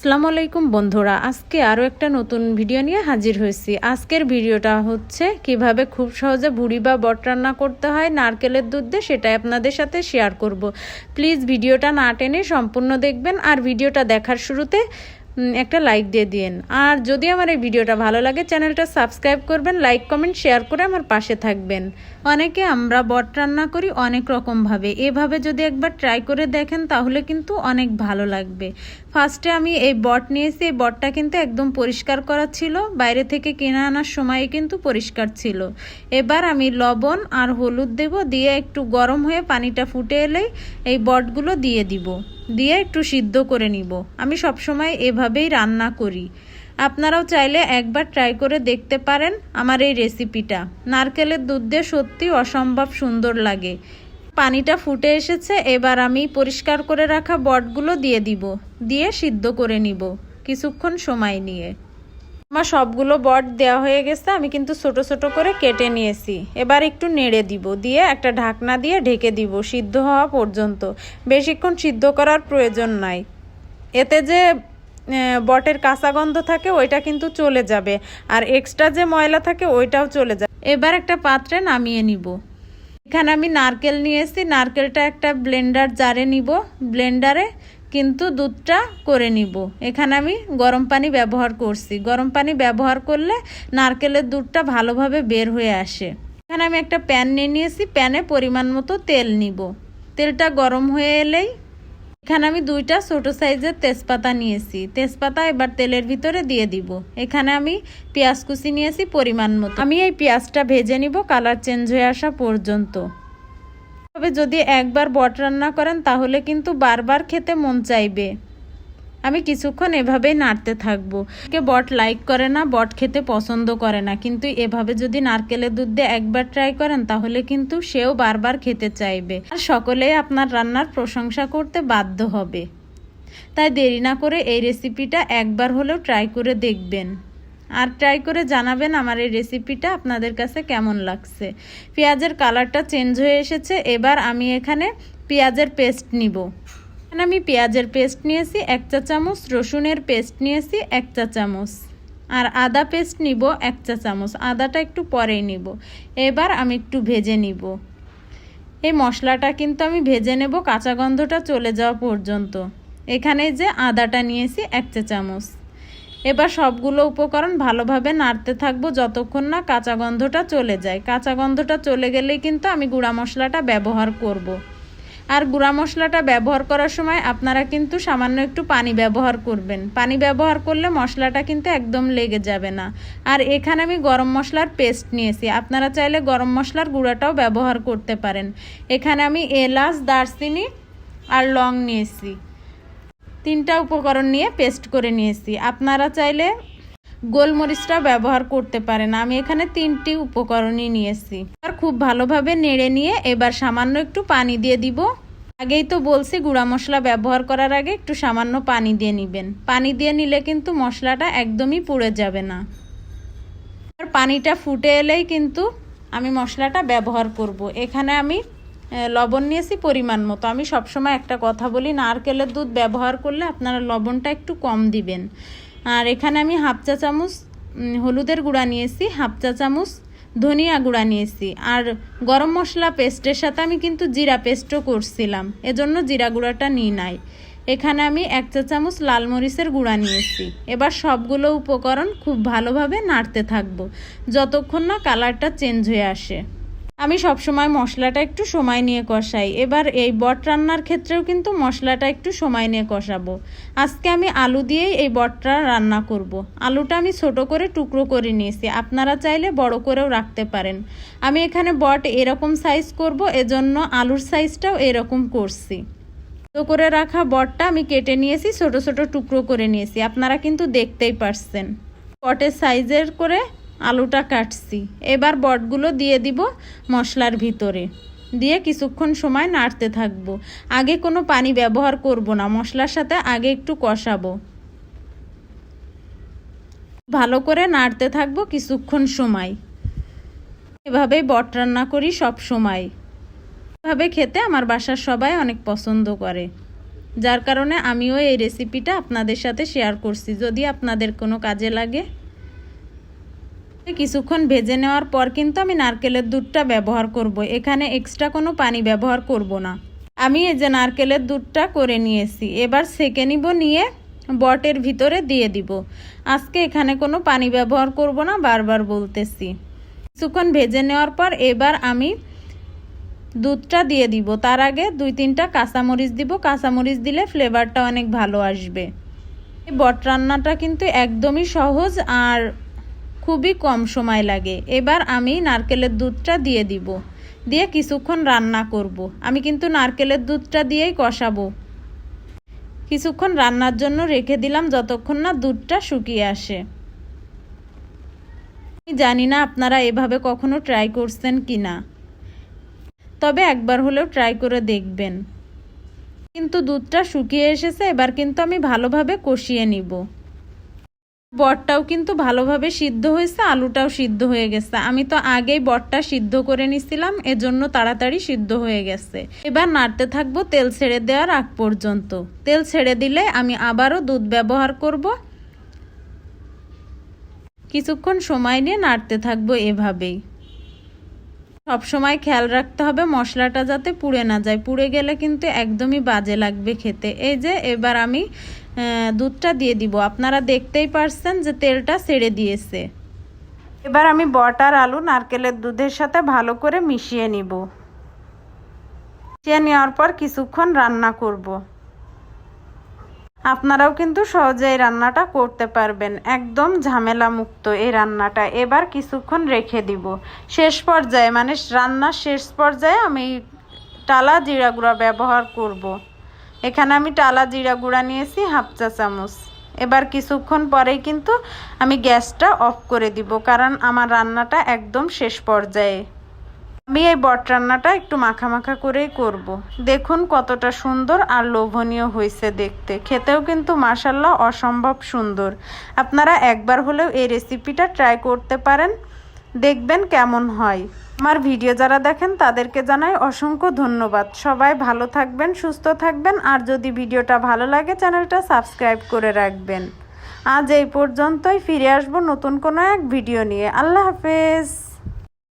আসসালামু আলাইকুম বন্ধুরা, আজকে আরও একটা নতুন ভিডিও নিয়ে হাজির হয়েছি। আজকের ভিডিওটা হচ্ছে কীভাবে খুব সহজে ভুড়ি বা বট রান্না করতে হয়, নারকেলের দুধ দিয়ে সেটাই আপনাদের সাথে শেয়ার করব। প্লিজ ভিডিওটা না টেনে সম্পূর্ণ দেখবেন, আর ভিডিওটা দেখার শুরুতে একটা লাইক দিয়ে দিন আর যদি আমার এই ভিডিওটা ভালো লাগে, চ্যানেলটা সাবস্ক্রাইব করবেন লাইক কমেন্ট শেয়ার করে আমার পাশে থাকবেন। অনেকে আমরা বট রান্না করি অনেক রকমভাবে। এভাবে যদি একবার ট্রাই করে দেখেন, তাহলে কিন্তু অনেক ভালো লাগবে। ফার্স্টে আমি এই বট নিয়েছি, এই বটটা কিন্তু একদম পরিষ্কার করা ছিল। বাইরে থেকে কিনে আনার সময় কিন্তু পরিষ্কার ছিল। এবার আমি লবণ আর হলুদ দেব, দিয়ে একটু গরম হয়ে পানিটা ফুটে এলেই এই বটগুলো দিয়ে দিব। দিয়ে একটু সিদ্ধ করে নিব। আমি সবসময় এভাবেই রান্না করি। আপনারাও চাইলে একবার ট্রাই করে দেখতে পারেন আমার এই রেসিপিটা। নারকেলের দুধ দিয়ে সত্যি অসম্ভব সুন্দর লাগে। পানিটা ফুটে এসেছে, এবার আমি পরিষ্কার করে রাখা বটগুলো দিয়ে দিব, দিয়ে সিদ্ধ করে নিব, কিছুক্ষণ সময় নিয়ে। আমার সবগুলো বট দেওয়া হয়ে গেছে, আমি কিন্তু ছোট ছোট করে কেটে নিয়েছি। এবার একটু নেড়ে দিব, দিয়ে একটা ঢাকনা দিয়ে ঢেকে দিব সিদ্ধ হওয়া পর্যন্ত। বেশিক্ষণ সিদ্ধ করার প্রয়োজন নাই। এতে যে বটের কাঁচা গন্ধ থাকে, ওইটা কিন্তু চলে যাবে। আর এক্সট্রা যে ময়লা থাকে, ওইটাও চলে যাবে। এবার একটা পাত্রে নামিয়ে নিব। এখানে আমি নারকেল নিয়েছি, নারকেলটা একটা ব্লেন্ডার জারে নিব। ব্লেন্ডারে কিন্তু দুধটা করে নিব। এখানে আমি গরম পানি ব্যবহার করছি। গরম পানি ব্যবহার করলে নারকেলের দুধটা ভালোভাবে বের হয়ে আসে। এখানে আমি একটা প্যান নিয়ে নিয়েছি। প্যানে পরিমাণ মতো তেল নিব। তেলটা গরম হয়ে এলেই এখানে আমি দুইটা ছোট সাইজের তেজপাতা নিয়েছি। তেজপাতা এবার তেলের ভিতরে দিয়ে দিব। এখানে আমি পেঁয়াজ কুচি নিয়েছি পরিমাণ মতো। আমি এই পেঁয়াজটা ভেজে নিব। কালার চেঞ্জ হয়ে আসা পর্যন্ত। তবে যদি একবার বট রান্না করেন, তাহলে কিন্তু বারবার খেতে মন চাইবে। আমি কিছুক্ষণ এভাবেই নাড়তে থাকব। কে বট লাইক করে না, বট খেতে পছন্দ করে না। কিন্তু এভাবে যদি নারকেলের দুধ দিয়ে একবার ট্রাই করেন, তাহলে কিন্তু সেও বারবার খেতে চাইবে। আর সকলেই আপনার রান্নার প্রশংসা করতে বাধ্য হবে। তাই দেরি না করে এই রেসিপিটা একবার হলেও ট্রাই করে দেখবেন। আর ট্রাই করে জানাবেন আমার এই রেসিপিটা আপনাদের কাছে কেমন লাগছে। পেঁয়াজের কালারটা চেঞ্জ হয়ে এসেছে, এবার আমি এখানে পেঁয়াজের পেস্ট নিব। এখানে আমি পেঁয়াজের পেস্ট নিয়েছি, এক চা চামচ, রসুনের পেস্ট নিয়েছি, এক চা চামচ। আর আদা পেস্ট নিব, এক চা চামচ। আদাটা একটু পরেই নিব। এবার আমি একটু ভেজে নিব। এই মশলাটা কিন্তু আমি ভেজে নেব, কাঁচা গন্ধটা চলে যাওয়া পর্যন্ত। এখানে যে আদাটা নিয়েছি, এক চা চামচ। এবার সবগুলো উপকরণ ভালোভাবে নাড়তে থাকব যতক্ষণ না কাঁচা গন্ধটা চলে যায়। কাঁচা গন্ধটা চলে গেলেই কিন্তু আমি গুঁড়া মশলাটা ব্যবহার করব। আর গুঁড়া মশলাটা ব্যবহার করার সময় আপনারা কিন্তু সামান্য একটু পানি ব্যবহার করবেন। পানি ব্যবহার করলে মশলাটা কিন্তু একদম লেগে যাবে না। আর এখানে আমি গরম মশলার পেস্ট নিয়েছি। আপনারা চাইলে গরম মশলার গুঁড়াটাও ব্যবহার করতে পারেন। এখানে আমি এলাচ, দারচিনি আর লং নিয়েছি। তিনটা উপকরণ নিয়ে পেস্ট করে নিয়েছি। আপনারা চাইলে গোলমরিচটা ব্যবহার করতে পারেন। আমি এখানে তিনটি উপকরণই নিয়েছি। আর খুব ভালোভাবে নেড়ে নিয়ে এবার সামান্য একটু পানি দিয়ে দিব। আগেই তো বলছি, গুঁড়া মশলা ব্যবহার করার আগে একটু সামান্য পানি দিয়ে নেবেন। পানি দিয়ে নিলে কিন্তু মশলাটা একদমই পুড়ে যাবে না। আর পানিটা ফুটে এলেই কিন্তু আমি মশলাটা ব্যবহার করব। এখানে আমি লবণ নিয়েছি পরিমাণ মতো। আমি সবসময় একটা কথা বলি, নারকেলের দুধ ব্যবহার করলে আপনারা লবণটা একটু কম দিবেন। আর এখানে আমি হাফ চা চামচ হলুদের গুঁড়া নিয়েছি, হাফ চা চামচ ধনিয়া গুঁড়া নিয়েছি। আর গরম মশলা পেস্টের সাথে আমি কিন্তু জিরা পেস্টও করছিলাম, এজন্য জিরা গুঁড়াটা নিই নাই। এখানে আমি এক চা চামচ লাল মরিচের গুঁড়া নিয়েছি। এবার সবগুলো উপকরণ খুব ভালোভাবে নাড়তে থাকব, যতক্ষণ না কালারটা চেঞ্জ হয়ে আসে। আমি সবসময় মশলাটা একটু সময় নিয়ে কষাই। এবার এই বট রান্নার ক্ষেত্রেও কিন্তু মশলাটা একটু সময় নিয়ে কষাবো। আজকে আমি আলু দিয়েই এই বটটা রান্না করব। আলুটা আমি ছোট করে টুকরো করে নিয়েছি। আপনারা চাইলে বড় করেও রাখতে পারেন। আমি এখানে বট এরকম সাইজ করব, এজন্য আলুর সাইজটাও এরকম করছি। ছোটো করে রাখা বটটা আমি কেটে নিয়েছি, ছোট ছোট টুকরো করে নিয়েছি। আপনারা কিন্তু দেখতেই পারছেন। বটের সাইজের করে আলুটা কাটছি। এবার বটগুলো দিয়ে দিব মশলার ভিতরে। দিয়ে কিছুক্ষণ সময় নাড়তে থাকব। আগে কোনো পানি ব্যবহার করব না, মশলার সাথে আগে একটু কষাবো। ভালো করে নাড়তে থাকব কিছুক্ষণ সময়। এভাবেই বট রান্না করি সব সময়। এভাবে খেতে আমার বাসার সবাই অনেক পছন্দ করে। যার কারণে আমিও এই রেসিপিটা আপনাদের সাথে শেয়ার করছি। যদি আপনাদের কোনো কাজে লাগে কিছুক্ষণ ভেজে নেওয়ার পর কিন্তু আমি নারকেলের দুধটা ব্যবহার করব। এখানে এক্সট্রা কোনো পানি ব্যবহার করব না। আমি এই যে নারকেলের দুধটা করে নিয়েছি, এবার সেকে নিব, নিয়ে বটের ভিতরে দিয়ে দিব। আজকে এখানে কোনো পানি ব্যবহার করব না, বারবার বলতেছি। কিছুক্ষণ ভেজে নেওয়ার পর এবার আমি দুধটা দিয়ে দিব। তার আগে দুই তিনটা কাঁচামরিচ দিব। কাঁচামরিচ দিলে ফ্লেভারটা অনেক ভালো আসবে। বট রান্নাটা কিন্তু একদমই সহজ আর খুবই কম সময় লাগে। এবার আমি নারকেলের দুধটা দিয়ে দিব। দিয়ে কিছুক্ষণ রান্না করব। আমি কিন্তু নারকেলের দুধটা দিয়েই কষাবো। কিছুক্ষণ রান্নার জন্য রেখে দিলাম যতক্ষণ না দুধটা শুকিয়ে আসে। আমি জানি না আপনারা এভাবে কখনো ট্রাই করছেন কি না তবে একবার হলেও ট্রাই করে দেখবেন। কিন্তু দুধটা শুকিয়ে এসেছে, এবার কিন্তু আমি ভালোভাবে কষিয়ে নিব। বটটাও কিন্তু ভালোভাবে সিদ্ধ হয়েছে, আলুটাও সিদ্ধ হয়ে গেছে। আমি তো আগেই বটটা সিদ্ধ করে নিছিলাম, এজন্য তাড়াতাড়ি সিদ্ধ হয়ে গেছে। এবার নাড়তে থাকব তেল ছেড়ে দেওয়ার আগ পর্যন্ত। তেল ছেড়ে দিলে আমি আবারও দুধ ব্যবহার করব। কিছুক্ষণ সময় নিয়ে নাড়তে থাকব এভাবেই। সব সময় খেয়াল রাখতে হবে মশলাটা যাতে পুড়ে না যায়। পুড়ে গেলে কিন্তু একদমই বাজে লাগবে খেতে। এই যে, এবার আমি দুধটা দিয়ে দিব। আপনারা দেখতেই পারছেন যে তেলটা ছেড়ে দিয়েছে। এবার আমি বটার আলু নারকেলের দুধের সাথে ভালো করে মিশিয়ে নিব। মিশিয়ে নেওয়ার পর কিছুক্ষণ রান্না করব। আপনারাও কিন্তু সহজে এই রান্নাটা করতে পারবেন। একদম ঝামেলা মুক্ত এই রান্নাটা। এবার কিছুক্ষণ রেখে দিব। শেষ পর্যায়ে মানে রান্নার শেষ পর্যায়ে আমি টালা জিরা গুঁড়া ব্যবহার করব। এখানে আমি টালা জিরা গুঁড়া নিয়েছি, হাফ চা চামচ। এবার কিছুক্ষণ পরেই কিন্তু আমি গ্যাসটা অফ করে দিব, কারণ আমার রান্নাটা একদম শেষ পর্যায়ে। আমি এই বট রান্নাটা একটু মাখা মাখা করেই করব। দেখুন কতটা সুন্দর আর লোভনীয় হয়েছে দেখতে। খেতেও কিন্তু মাসাল্লাহ অসম্ভব সুন্দর। আপনারা একবার হলেও এই রেসিপিটা ট্রাই করতে পারেন। দেখবেন কেমন হয়। আমার ভিডিও যারা দেখেন, তাদেরকে জানাই অসংখ্য ধন্যবাদ। সবাই ভালো থাকবেন, সুস্থ থাকবেন, আর যদি ভিডিওটা ভালো লাগে, চ্যানেলটা সাবস্ক্রাইব করে রাখবেন। আজ এই পর্যন্তই, ফিরে আসব নতুন কোনো এক ভিডিও নিয়ে। আল্লাহ হাফেজ।